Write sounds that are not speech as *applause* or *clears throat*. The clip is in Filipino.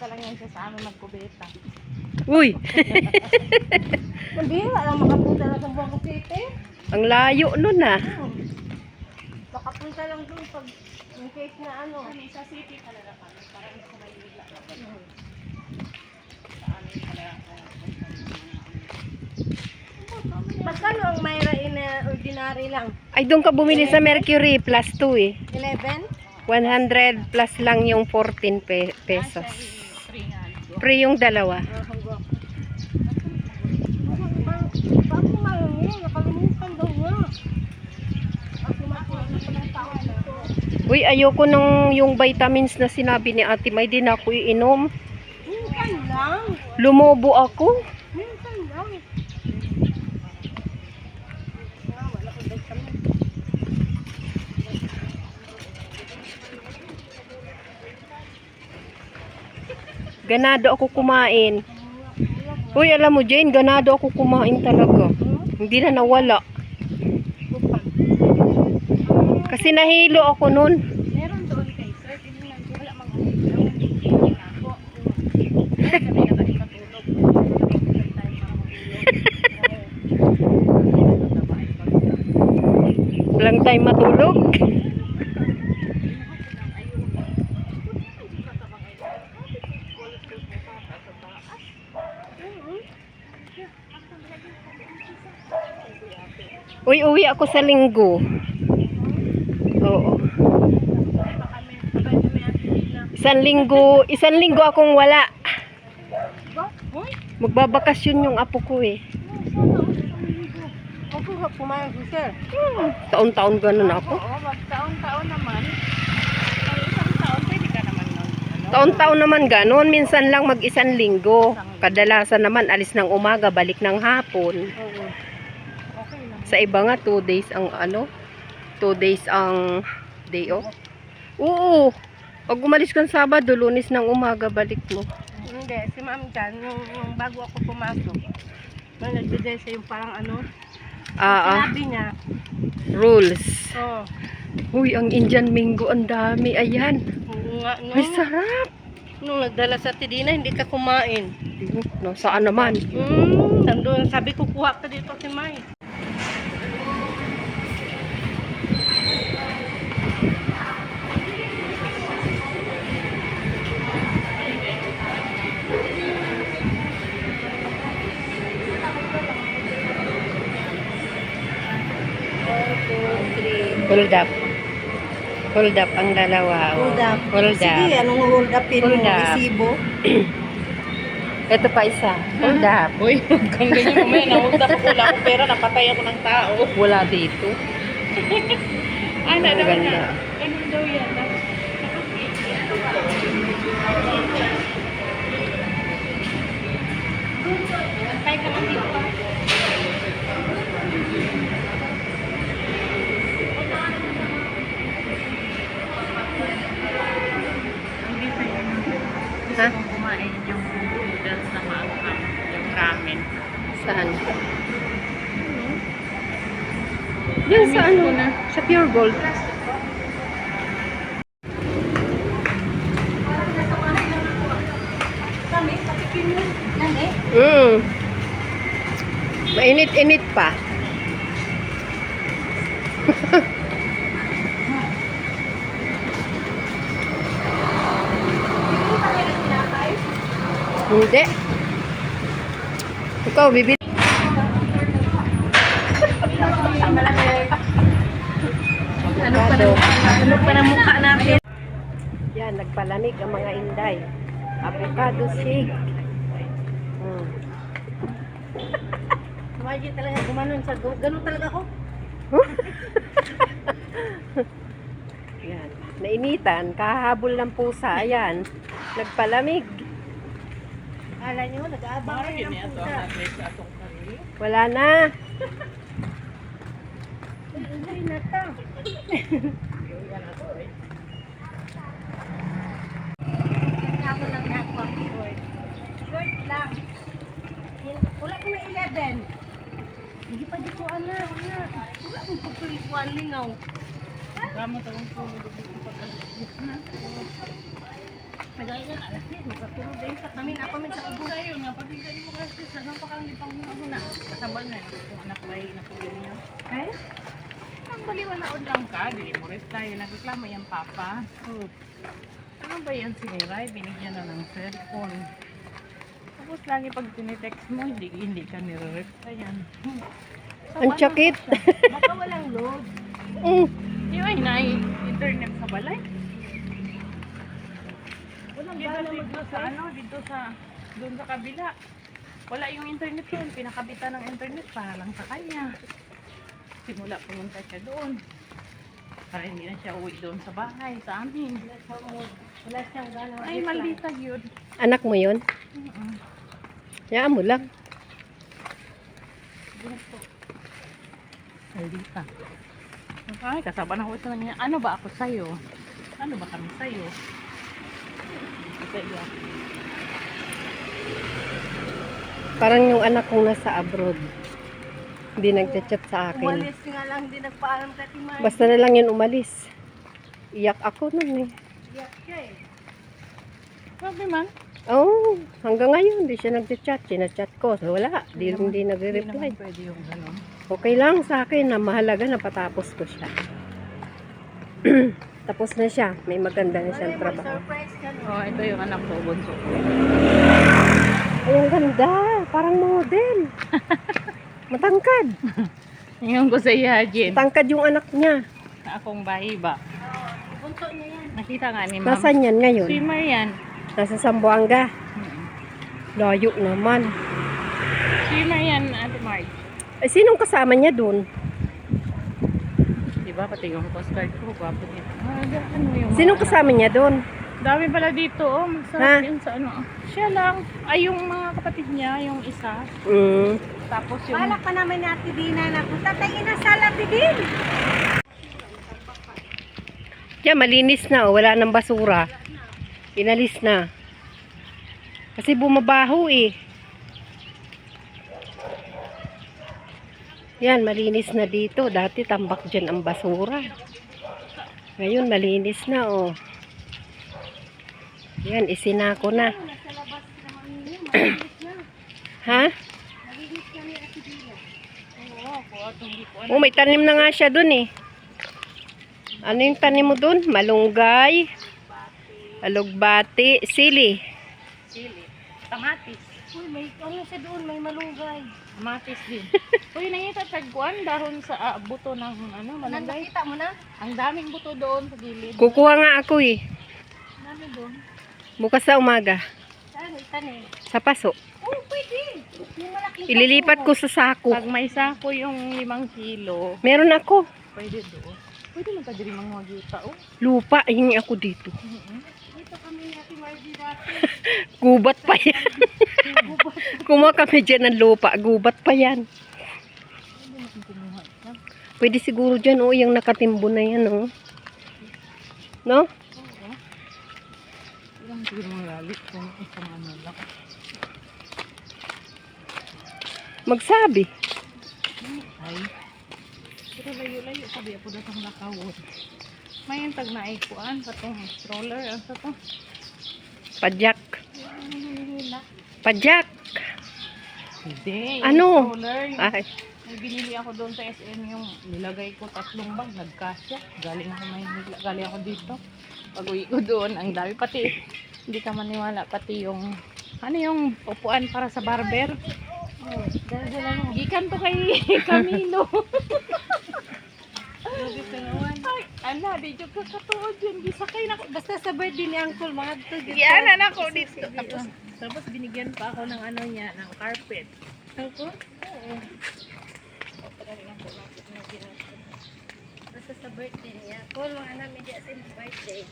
Punta lang yan siya sa amin magkubeta. Uy, *laughs* Hindi, alam makapunta lang sa Buwang City. ang layo nun ah. Hmm. Makapunta lang doon pag in case na ano. Sa city talaga kami. Parang sa Maynila. Magkano ang Myra in uh, ordinary lang? Ay, doon ka bumili sa Mercury plus 2 eh. 11? 100 plus lang yung 14 pe- pesos. Free yung dalawa. Na. Uy, ayoko nung yung vitamins na sinabi ni ate, may din ako iinom. Lumobo ako. Minsan lang. Ah, wala ko vitamin. Ganado ako kumain. Uy, alam mo Jane, ganado ako kumain talaga. Hindi na nawala. Kasi nahilo ako nun. Meron doon kay sir, tinignan ko wala matulog. Walang time matulog. Uy, uwi ako sa linggo. Oo. Isang linggo, isang linggo akong wala. Magbabakasyon yung apo ko eh. Hmm, taon-taon ganun ako. Taon-taon naman. Taon-taon naman ganun, minsan lang mag-isang linggo. Kadalasan naman alis ng umaga, balik ng hapon. Oo. Sa iba nga, 2 days ang ano, 2 days ang day off. Oo, pag umalis kang Sabado, lunes ng umaga, balik mo. Hindi, si ma'am dyan, yung, yung bago ako pumasok, nung nagbigay sa yung parang ano, Ah, ah, sinabi niya, rules. oh, Uy, ang Indian mango, ang dami. Ayan. nga, Ay, sarap. nung nagdala sa Tidina, hindi ka kumain. No, saan naman? Hmm, nandun, sabi ko, kuha ka dito si May. Hold up. Hold up ang dalawa. oh. Hold up. Hold up. Sige, anong hold upin Hold mo? up. Resibo? *clears throat* Ito pa isa. Hold up. Uy, kung ganyan mo may na-hold up ko, wala akong pera, napatay ako ng tao. Wala dito. Ano *laughs* Ang daw yan? Ano daw yan? Antay Saan? Yan sa ano? Sa Pure Gold. Mm. Mainit-init pa. *laughs* Hindi. Ikaw, bibili. Ano pa na, ano pa na mukha natin? Yan, nagpalamig ang mga inday. Avocado shake. *laughs* Mm. Imagine talaga gumanon sa ganun talaga ako. *laughs* Yan. Nainitan, kahabol ng pusa. Ayan. Nagpalamig. Akala nyo, nag-aabang kayo ng pusa. Wala na. Ay, nata. Ako lang na ako. Short lang. Wala ko na 11. Hindi pa di ko ana, ana. Wala ko pagpulikuan lingaw. Kamo tawang pulo. nagagan alas 10, magkatulog din sa kami na kami sa ubos. Sa'yo nga, pag hindi mo nang pakangipang mo na. Ang lang ka, dili mo reply. Nagreklamo yung papa. Hmm. Ano ba yan si Miray? Binigyan na ng cellphone. Tapos lagi pag tinitext mo, hindi, hindi ka nire-reply yan. Hmm. Ang sakit. Baka walang load. Mm. Yung ay na internet sa balay. Dito, dito sa ano, dito sa, doon sa kabila. Wala yung internet doon. Pinakabitan ng internet para lang sa kanya. Simula pumunta siya doon. Para hindi na siya uwi doon sa bahay, sa amin. Wala siyang gana. Ay, maldita yun. Anak mo yun? Mm-mm. Yaan mo lang. Maldita. Ay, kasama na ko sa niya. Ano ba ako sa'yo? Ano ba kami sa'yo? Parang yung anak kong nasa abroad. Hindi nagchat-chat sa akin. Umalis nga lang, hindi nagpaalam kay Timay. Basta na lang yun umalis. Iyak ako nun eh. Iyak siya eh. Sabi man. Oo, oh, hanggang ngayon hindi siya nagchat-chat. Sinachat ko. So, wala, di, hindi Hindi nagre-reply. naman pwede yung gano'n. Okay lang sa akin na mahalaga na patapos ko siya. *clears throat* Tapos na siya. May maganda na siyang trabaho. Oh, ito yung anak ko, bunso. Ay, ang ganda. Parang model. *laughs* Matangkad. Yung ko sa Yajin. Tangkad yung anak niya. Na akong bahay ba? Bunso niya yan. Nakita nga ni ma'am. Nasaan yan ngayon? Swimmer yan. Nasa Sambuanga. Mm. Layo naman. Swimmer yan, Ate Marge. Ay, sinong kasama niya dun? Diba? Pati yung postcard ko, gwapo niya. Ah, ano yung Sinong mga- kasama niya dun? Dami pala dito, oh. Ha? Masarap yun sa ano. Siya lang. Ay, yung mga kapatid niya, yung isa. Mm. Tapos yung... Balak pa naman ni Ate Dina na punta tayo na sa Labidin. Yan, malinis na. Oh. Wala nang basura. Inalis na. Kasi bumabaho eh. Yan, malinis na dito. Dati tambak dyan ang basura. Ngayon, malinis na oh. Yan, isinako na. *clears throat* Ha? Oh, may tanim na nga siya dun eh. Ano yung tanim mo dun? Malunggay, alugbati, sili. Sili. Kamatis. Uy, may ano siya doon, may malunggay. Kamatis din. *laughs* Uy, nangita tagkuan dahon sa ah, buto ng ano, malunggay. nakita mo na? Ang daming buto doon sa gilid. Kukuha nga ako eh. Dami doon. Bukas sa umaga. Saan, itanim? Sa paso. Oh, pwede. Yung malaking Ililipat ko sa sako. Pag may sako yung limang kilo, Meron ako. pwede doon. Pwede lang ka diri mga yuta, oh. Lupa, hingi ako dito. Mhm. Dito kami Ate Margie dati. *laughs* Gubat pa yan. *laughs* Kumuha kami dyan ng lupa. Gubat pa yan. Pwede siguro dyan, oh, yung nakatimbo na yan, oh. No? Ilang siguro mga lalit kung isang ano lang. Magsabi. Ay. Pero layo-layo sabi ako datang lakawon. May yung tag naikuan sa tong stroller. Ang sa to? Padyak. Ano Padyak. Hindi. Ano? Stroller. Ay, may binili ako doon sa SM yung nilagay ko tatlong bag. Nagkasya. Galing ako may galing ako dito. Pag uwi ko doon, ang dami pati. Hindi ka maniwala. Pati yung ano yung upuan para sa barber. Oh, mo. Gikan to kay *laughs* naman. Ay, ana, di jud ka katuod yun. Gisakay na ko. Basta sa birthday ni Uncle, mga to. Yan, anak ko dito. Tapos, Tapos binigyan pa ako ng ano niya, ng carpet. Uncle? Oo. Basta sa birthday niya. Call mga namin diya sa birthday.